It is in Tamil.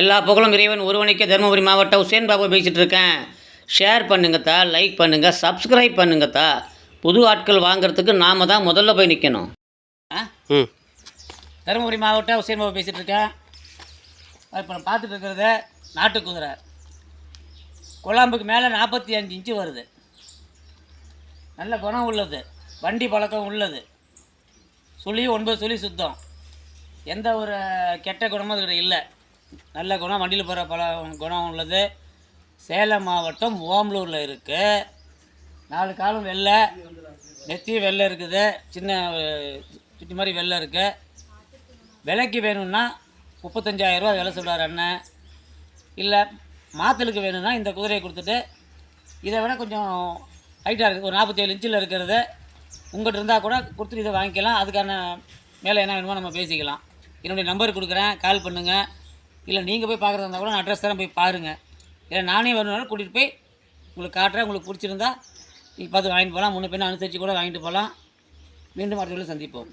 எல்லா புகழும் இறைவன் ஒருவனுக்கே தருமபுரி மாவட்டம் உசேன் பாபு பேசிகிட்டு இருக்கேன். ஷேர் பண்ணுங்கத்தா லைக் பண்ணுங்கள் சப்ஸ்கிரைப் பண்ணுங்கத்தா புது ஆட்கள் வாங்குறதுக்கு நாம தான் முதல்ல போய் நிற்கணும் ம். தருமபுரி மாவட்டம் உசேன் பாபு பேசிகிட்டு இருக்கேன். இப்போ நான் பார்த்துட்டு இருக்கிறது நாட்டு குதிரை குழம்புக்கு மேலே நாற்பத்தி அஞ்சு இன்ச்சு வருது. நல்ல குணம் உள்ளது. வண்டி பழக்கம் உள்ளது. சுழி ஒன்பது சுழி சுத்தம். எந்த ஒரு கெட்ட குணமும் அதுக்கிட்ட இல்லை. நல்ல குணம் வண்டியில் போகிற பல குணம் உள்ளது. சேலம் மாவட்டம் ஓமலூரில் இருக்குது நாலு காலும் வெள்ளை. நெத்தியும் வெள்ளை இருக்குது. சின்ன சுற்றி சுட்டி மாதிரி வெள்ளை இருக்குது விலைக்கு வேணும்னா முப்பத்தஞ்சாயிரரூவா விலை சொல்கிறார் அண்ணன். இல்லை மாத்தலுக்கு வேணும்னா இந்த குதிரையை கொடுத்துட்டு இதை விட கொஞ்சம் ஹைட்டாக இருக்குது ஒரு நாற்பத்தேழு இன்ச்சில் இருக்கிறது. உங்கள்கிட்ட இருந்தால் கூட கொடுத்துட்டு இதை வாங்கிக்கலாம். அதுக்கான மேலே என்ன வேணுமோ நம்ம பேசிக்கலாம். என்னுடைய நம்பர் கொடுக்குறேன். கால் பண்ணுங்கள் இல்லை நீங்கள் போய் பார்க்குறதா இருந்தால் கூட நான் அட்ரஸ் தரேன் போய் பாருங்கள் இல்லை நானே வரணுனாலும் கூட்டிகிட்டு போய் உங்களுக்கு காட்டுறேன் உங்களுக்கு பிடிச்சிருந்தா நீங்கள் பார்த்து வாங்கிட்டு போகலாம். முன்ன பின்ன அனுசரித்து கூட வாங்கிட்டு போகலாம். மீண்டும் அடுத்த சந்திப்போம்.